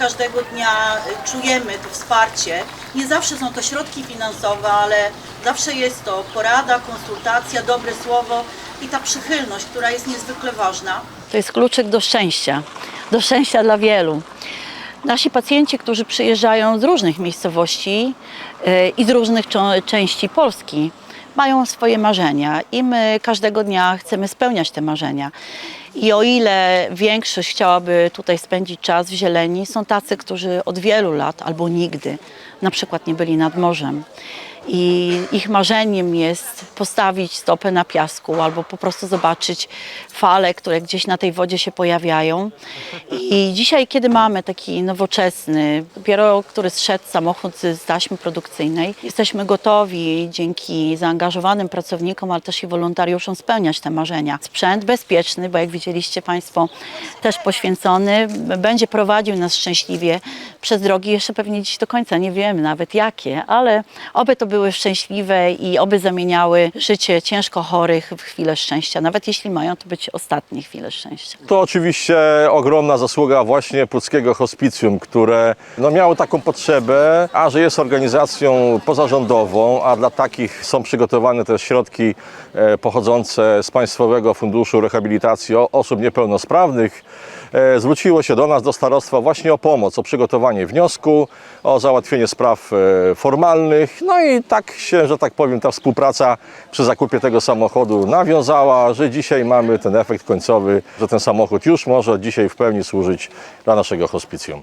każdego dnia czujemy to wsparcie. Nie zawsze są to środki finansowe, ale zawsze jest to porada, konsultacja, dobre słowo i ta przychylność, która jest niezwykle ważna. To jest kluczyk do szczęścia, do szczęścia dla wielu. Nasi pacjenci, którzy przyjeżdżają z różnych miejscowości e, i z różnych części Polski, mają swoje marzenia i my każdego dnia chcemy spełniać te marzenia. I o ile większość chciałaby tutaj spędzić czas w zieleni, są tacy, którzy od wielu lat albo nigdy na przykład nie byli nad morzem. I ich marzeniem jest postawić stopę na piasku albo po prostu zobaczyć fale, które gdzieś na tej wodzie się pojawiają. I dzisiaj, kiedy mamy taki nowoczesny, dopiero który zszedł samochód z taśmy produkcyjnej, jesteśmy gotowi dzięki zaangażowanym pracownikom, ale też i wolontariuszom spełniać te marzenia. Sprzęt bezpieczny, bo jak widzieliście Państwo, też poświęcony, będzie prowadził nas szczęśliwie przez drogi, jeszcze pewnie dziś do końca nie wiemy nawet jakie, ale oby to były szczęśliwe i oby zamieniały życie ciężko chorych w chwilę szczęścia. Nawet jeśli mają to być ostatnie chwile szczęścia. To oczywiście ogromna zasługa właśnie Puckiego Hospicjum, które no, miało taką potrzebę, a że jest organizacją pozarządową, a dla takich są przygotowane też środki e, pochodzące z Państwowego Funduszu Rehabilitacji Osób Niepełnosprawnych, e, zwróciło się do nas, do starostwa właśnie o pomoc, o przygotowanie wniosku, o załatwienie spraw e, formalnych. No i tak się, że tak powiem, ta współpraca przy zakupie tego samochodu nawiązała, że dzisiaj mamy ten efekt końcowy, że ten samochód już może dzisiaj w pełni służyć dla naszego hospicjum.